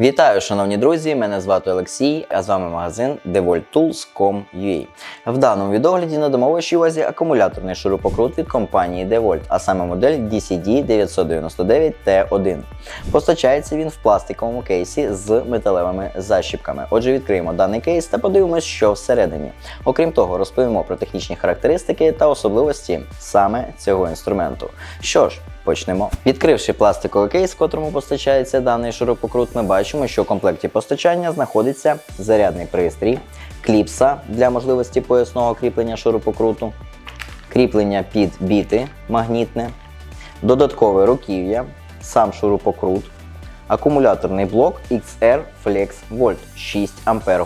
Вітаю, шановні друзі! Мене звати Олексій, а з вами магазин DeWalt.Tools.com.ua. В даному відогляді надамо вашій увазі акумуляторний шурупокрут від компанії DeWalt, а саме модель DCD 999T1. Постачається він в пластиковому кейсі з металевими защіпками. Отже, відкриємо даний кейс та подивимось, що всередині. Окрім того, розповімо про технічні характеристики та особливості саме цього інструменту. Що ж, Почнемо. Відкривши пластиковий кейс, котрому постачається даний шурупокрут, ми бачимо, що в комплекті постачання знаходиться зарядний пристрій, кліпса для можливості поясного кріплення шурупокруту, кріплення під біти магнітне, додаткове руків'я, сам шурупокрут, акумуляторний блок XR Flex Volt 6 Ампер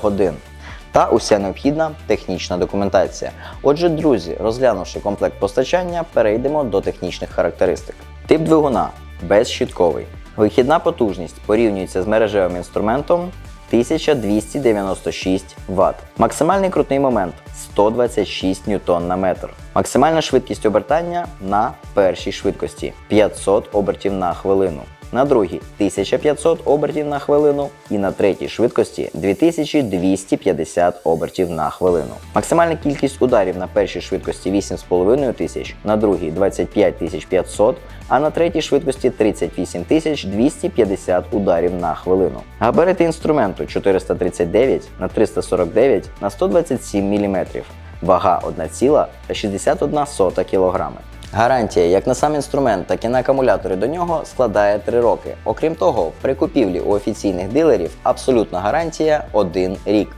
та уся необхідна технічна документація. Отже, друзі, розглянувши комплект постачання, перейдемо до технічних характеристик. Тип двигуна безщітковий. Вихідна потужність порівнюється з мережевим інструментом 1296 Вт. Максимальний крутний момент 126 Ньютон на метр. Максимальна швидкість обертання на першій швидкості 500 обертів на хвилину на другій 1500 обертів на хвилину і на третій швидкості 2250 обертів на хвилину. Максимальна кількість ударів на першій швидкості 8500, на другій 25500, а на третій швидкості 38250 ударів на хвилину. Габарити інструменту 439 на 349 на 127 мм. Вага 1,61 кг. Гарантія як на сам інструмент, так і на акумулятори до нього складає 3 роки. Окрім того, при купівлі у офіційних дилерів абсолютна гарантія 1 рік.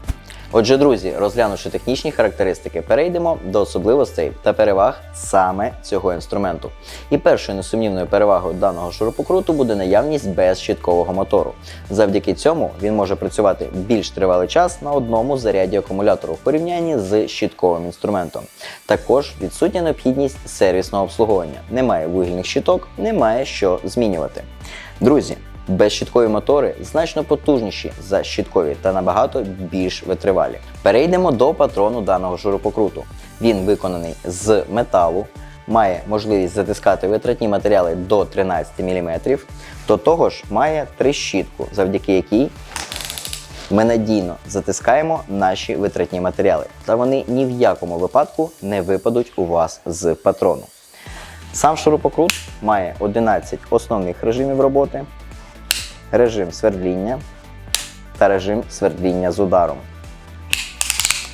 Отже, друзі, розглянувши технічні характеристики, перейдемо до особливостей та переваг саме цього інструменту. І першою несумнівною перевагою даного шурупокруту буде наявність безщіткового мотору. Завдяки цьому він може працювати більш тривалий час на одному заряді акумулятору в порівнянні з щітковим інструментом. Також відсутня необхідність сервісного обслуговування. Немає вугільних щиток, немає що змінювати. Друзі, Безщіткові мотори значно потужніші за щіткові та набагато більш витривалі. Перейдемо до патрону даного шурупокруту. Він виконаний з металу, має можливість затискати витратні матеріали до 13 мм. До того ж, має трещітку, завдяки якій ми надійно затискаємо наші витратні матеріали, та вони ні в якому випадку не випадуть у вас з патрону. Сам шурупокрут має 11 основних режимів роботи режим свердління та режим свердління з ударом.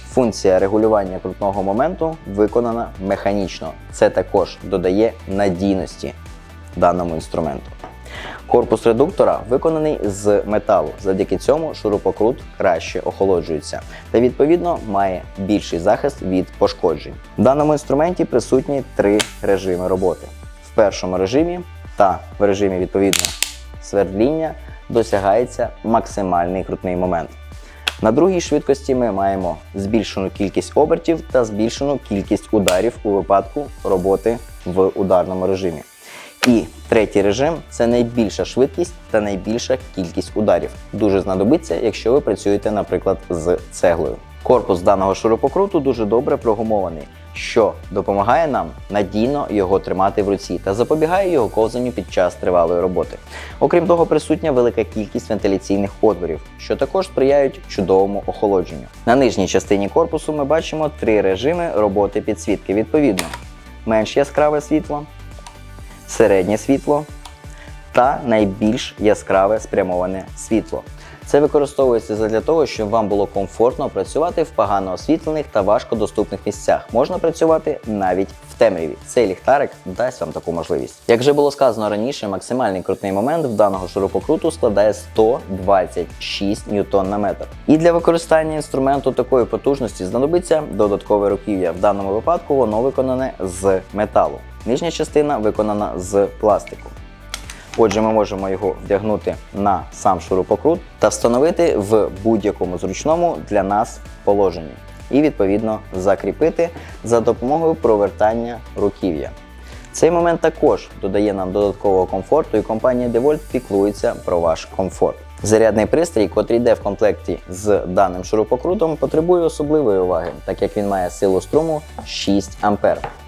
Функція регулювання крутного моменту виконана механічно. Це також додає надійності даному інструменту. Корпус редуктора виконаний з металу. Завдяки цьому шурупокрут краще охолоджується та, відповідно, має більший захист від пошкоджень. В даному інструменті присутні три режими роботи. В першому режимі та в режимі відповідно свердління досягається максимальний крутний момент. На другій швидкості ми маємо збільшену кількість обертів та збільшену кількість ударів у випадку роботи в ударному режимі. І третій режим це найбільша швидкість та найбільша кількість ударів. Дуже знадобиться, якщо ви працюєте, наприклад, з цеглою. Корпус даного шурупокруту дуже добре прогумований що допомагає нам надійно його тримати в руці та запобігає його ковзанню під час тривалої роботи. Окрім того, присутня велика кількість вентиляційних отворів, що також сприяють чудовому охолодженню. На нижній частині корпусу ми бачимо три режими роботи підсвітки. Відповідно, менш яскраве світло, середнє світло та найбільш яскраве спрямоване світло. Це використовується для того, щоб вам було комфортно працювати в погано освітлених та важкодоступних місцях. Можна працювати навіть в темряві. Цей ліхтарик дасть вам таку можливість. Як вже було сказано раніше, максимальний крутний момент в даного шурупокруту складає 126 ньютон на метр. І для використання інструменту такої потужності знадобиться додаткове руків'я. В даному випадку воно виконане з металу. Нижня частина виконана з пластику. Отже, ми можемо його вдягнути на сам шурупокрут та встановити в будь-якому зручному для нас положенні. І, відповідно, закріпити за допомогою провертання руків'я. Цей момент також додає нам додаткового комфорту, і компанія DeWalt піклується про ваш комфорт. Зарядний пристрій, котрий йде в комплекті з даним шурупокрутом, потребує особливої уваги, так як він має силу струму 6 А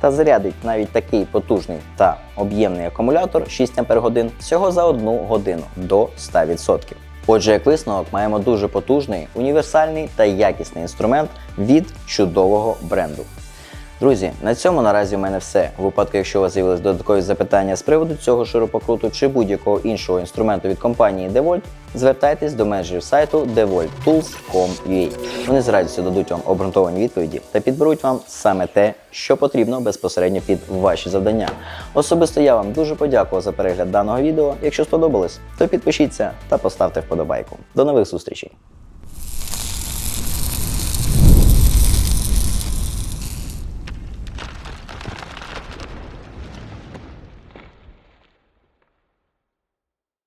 та зарядить навіть такий потужний та об'ємний акумулятор 6 Ах всього за одну годину до 100%. Отже, як висновок, маємо дуже потужний, універсальний та якісний інструмент від чудового бренду. Друзі, на цьому наразі в мене все. У випадку, якщо у вас з'явились додаткові запитання з приводу цього ширококруту чи будь-якого іншого інструменту від компанії DeWalt, звертайтесь до менеджерів сайту devolttools.com.ua. Вони з радістю дадуть вам обґрунтовані відповіді та підберуть вам саме те, що потрібно безпосередньо під ваші завдання. Особисто я вам дуже подякував за перегляд даного відео. Якщо сподобалось, то підпишіться та поставте вподобайку. До нових зустрічей!